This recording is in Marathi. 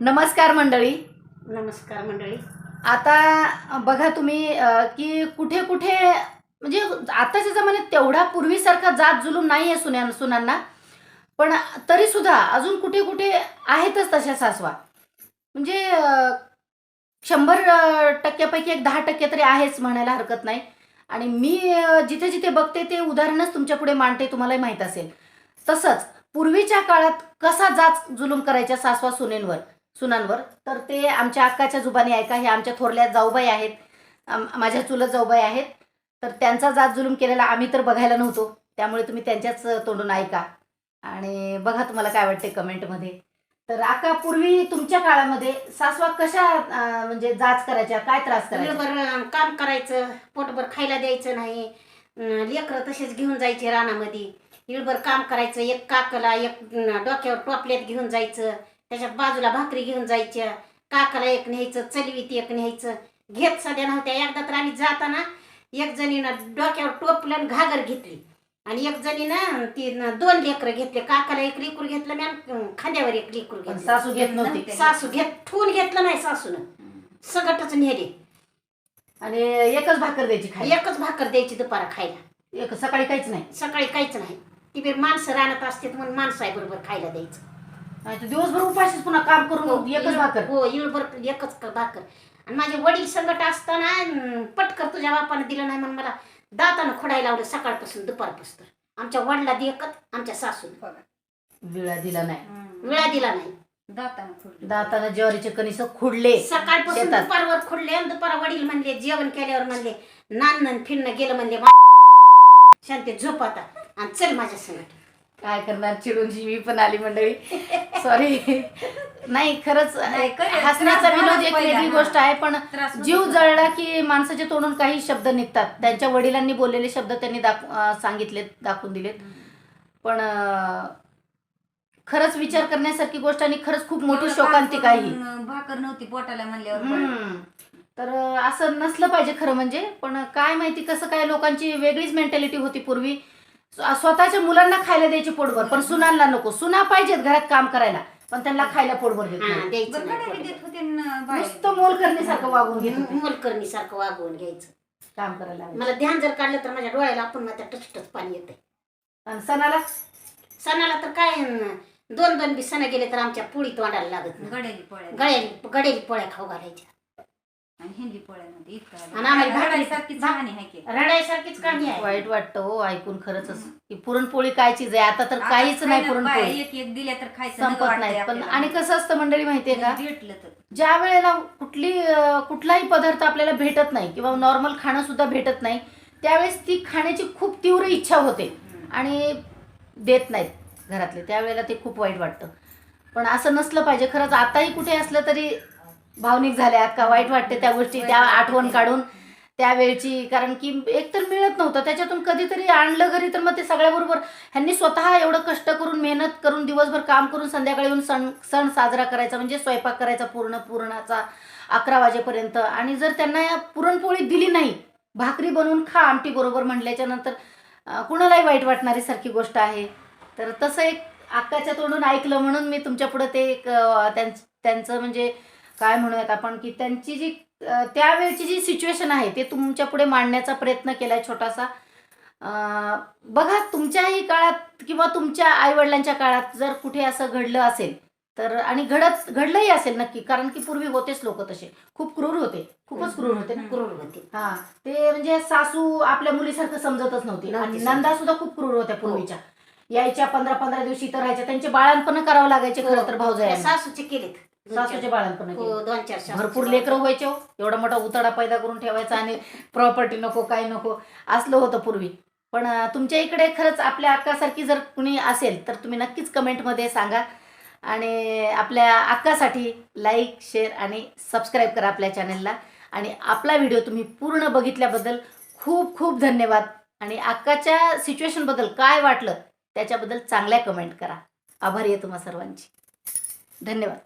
नमस्कार मंडळी. नमस्कार मंडळी. आता बघा तुम्ही अ, की कुठे कुठे म्हणजे आताच्या जमान्यात तेवढा पूर्वीसारखा जात जुलूम नाही आहे सुन्या सुनांना. पण तरी सुद्धा अजून कुठे कुठे आहेतच तशा सासवा. म्हणजे अ, शंभर अ, टक्क्यापैकी एक दहा टक्के तरी आहेच म्हणायला हरकत नाही. आणि मी अ, जिथे जिथे बघते ते उदाहरणच तुमच्यापुढे मांडते तुम्हालाही माहीत असेल. तसंच पूर्वीच्या काळात कसा जाच जुलूम करायच्या सासवा सुनेंवर सुनांवर. तर ते आमच्या अक्काच्या जुबानी ऐका हे आमच्या थोरल्या जाऊबाई आहेत. माझ्या चुलत जाऊबाई आहेत. तर त्यांचा जात जुलूम केलेला आम्ही तर बघायला नव्हतो. त्यामुळे तुम्ही त्यांच्याच तोंडून ऐका. आणि बघा तुम्हाला काय वाटते कमेंटमध्ये. तर अक्का पूर्वी तुमच्या काळामध्ये सासवा कशा म्हणजे जाच करायच्या? काय त्रास करायचा काम करायचं पोटभर खायला द्यायचं नाही. लेकरं तसेच घेऊन जायचे रानामध्ये. इळभर काम करायचं एक काकला एक डोक्यावर टोपल्यात घेऊन जायचं. त्याच्यात बाजूला भाकरी घेऊन जायच्या काकाला एक न्यायचं चलवीत एक न्यायचं. घेत सध्या नव्हत्या. एकदा तर आम्ही जाताना एक जणीनं डोक्यावर टोपलं आणि घागर घेतली. आणि एक जणीनं ती दोन लेकरं घेतले. काकाला एक लेकूर घेतलं मी खांद्यावर एक लेकूर घेतलं. सासू घेत नव्हती सासू घेत ठेवून घेतलं नाही सासून. सगटच नेले. आणि एकच भाकर द्यायची खाली एकच भाकर द्यायची दुपारा खायला. एक सकाळी काहीच नाही. सकाळी काहीच नाही. ती बी माणसं राहत असते म्हणून माणसं आहे बरोबर खायला द्यायचं. नाही तर दिवसभर उपाशीच पुन्हा काम करून एकच भाकर. हो इळभर एकच क- भाकर. आणि माझे वडील संकट असताना अं, पटकर तुझ्या बापानं दिलं नाही म्हणून मला दातानं खोडायला लावलं सकाळपासून दुपारपासून. आमच्या वडिला एकच आमच्या सासून. विळा दिला नाही. वेळा दिला नाही. दातानं ज्वारीचे कणिस खुडले. सकाळपासून शेतात. दुपारवर खोडले आणि दुपार वडील म्हणले जेवण केल्यावर म्हणले नान फिरणं गेलं म्हणले शांती झोप आता. आणि चल माझ्या संगट. काय करणार चिडूनची मी पण आली मंडळी सॉरी नाही खरंच नाही, खरंच. हसण्याचा त्रास विनोद एक वेगळी. गोष्ट आहे पण त्रास जीव होतो. जळला की माणसाच्या तोंडून काही शब्द निघतात त्यांच्या वडिलांनी बोललेले शब्द त्यांनी दाख अं, सांगितलेत दाखवून दिलेत पण अं, खरंच विचार करण्यासारखी गोष्ट आणि खरंच खूप मोठी एवढं शोकांतिक काम आहे ही. करून भाकर नव्हती पोटाला म्हणल्यावर हम्म. तर असं नसलं पाहिजे खरं म्हणजे पण काय माहिती कसं काय लोकांची वेगळीच मेंटॅलिटी होती पूर्वी स्वतःच्या मुलांना खायला द्यायची पोटभर पण सुनांना नको सुना पाहिजेत घरात काम करायला पण त्यांना खायला पोटभर देत हा नाही. द्यायचं बरं नाही गाड्या पोटात. देत होते ना बाहेर. नुसतं मोल करण्यासारखं वागून घेत होते. मोलकरणी सारखं वागवून घ्यायचं काम करायला. मला ध्यान जर काढलं तर माझ्या डोळ्याला आपण माझ्या टचटच पाणी येते आणि सणाला सणाला तर काय दोन दोन बी सण गेले तर आमच्या पुळी तोंडाला लागत नाही गड्याली पोळ्या गळ्याली गडेली पोळ्या खाऊ घालायच्या आणि हिंदी पोळ्यामध्ये इतका आणि आम्हाला भाकरी- गडालीसारखीच कहाणी आहे की? रडायसारखीच कहाणी आहे. वाईट वाटतं हो ऐकून खरंच की पुरणपोळी काय चीज आहे? आता तर आता काहीच नाही खायला पुरणपोळी. एक एक दिल्या तर खायचं नको संपत वाटतंय नाही पण आपल्याला. आणि कसं असतं मंडळी माहितीये का? भेटलं तर. ज्या वेळेला कुठली अं, कुठलाही पदार्थ आपल्याला भेटत नाही किंवा नॉर्मल खाणं सुद्धा भेटत नाही त्यावेळेस ती खाण्याची खूप तीव्र इच्छा होते. आणि देत नाहीत घरातले. त्यावेळेला ते खूप वाईट वाटतं. पण असं नसलं पाहिजे. खरंच आताही कुठे असलं तरी भावनिक झाल्या का? वाईट वाटते त्या गोष्टी त्या आठवण काढून त्यावेळची कारण की एकतर मिळत नव्हतं. त्याच्यातून कधीतरी आणलं घरी तर मग ते सगळ्याबरोबर ह्यांनी स्वतः एवढं कष्ट करून मेहनत करून दिवसभर काम करून संध्याकाळी येऊन सण सण साजरा करायचा म्हणजे स्वयंपाक करायचा पूर्ण पूर्णाचा अकरा वाजेपर्यंत. आणि जर त्यांना या पुरणपोळी दिली नाही भाकरी बनवून खा आमटी बरोबर म्हटल्याच्या नंतर कुणालाही वाईट वाटणारी सारखी गोष्ट आहे. तर तसं एक अक्काच्या तोंडून ऐकलं म्हणून मी तुमच्या पुढं ते एक त्यांचं म्हणजे काय म्हणूयात आपण की त्यांची जी त्यावेळची जी सिच्युएशन आहे ते तुमच्यापुढे मांडण्याचा प्रयत्न केलाय छोटासा. अं, बघा तुमच्याही काळात किंवा तुमच्या आईवडिलांच्या काळात जर कुठे असं घडलं असेल तर आणि घडत घडलंही असेल नक्की कारण की पूर्वी होतेच लोक तसे. खूप क्रूर होते. खूपच क्रूर होते ना? क्रूर होते. हा. ते म्हणजे सासू आपल्या मुलीसारखं समजतच नव्हती. आणि नंदा सुद्धा खूप क्रूर होत्या पूर्वीच्या. यायच्या पंधरा पंधरा दिवशी तर राहायच्या. त्यांचे बाळणपण करावं लागायचे खरं तर त्या भाऊजाई सासूचे केलेत. सासूचे बाळणपण हो दोन चार सासूचे भरपूर लेकरं व्हायचे हो. एवढा मोठा उताडा पैदा करून ठेवायचा आणि प्रॉपर्टी नको काय नको. असलं होतं पूर्वी. पण अं, तुमच्या इकडे खरंच आपल्या अक्कासारखी जर कुणी असेल तर तुम्ही नक्कीच कमेंटमध्ये सांगा. आणि आपल्या अक्कासाठी लाईक शेअर आणि सबस्क्राईब करा आपल्या चॅनलला आणि आपला व्हिडिओ तुम्ही पूर्ण बघितल्याबद्दल खूप खूप धन्यवाद. आणि अक्काच्या सिच्युएशनबद्दल काय वाटलं त्याच्याबद्दल चांगल्या कमेंट करा. आभारी आहे तुम्हा सर्वांची. धन्यवाद.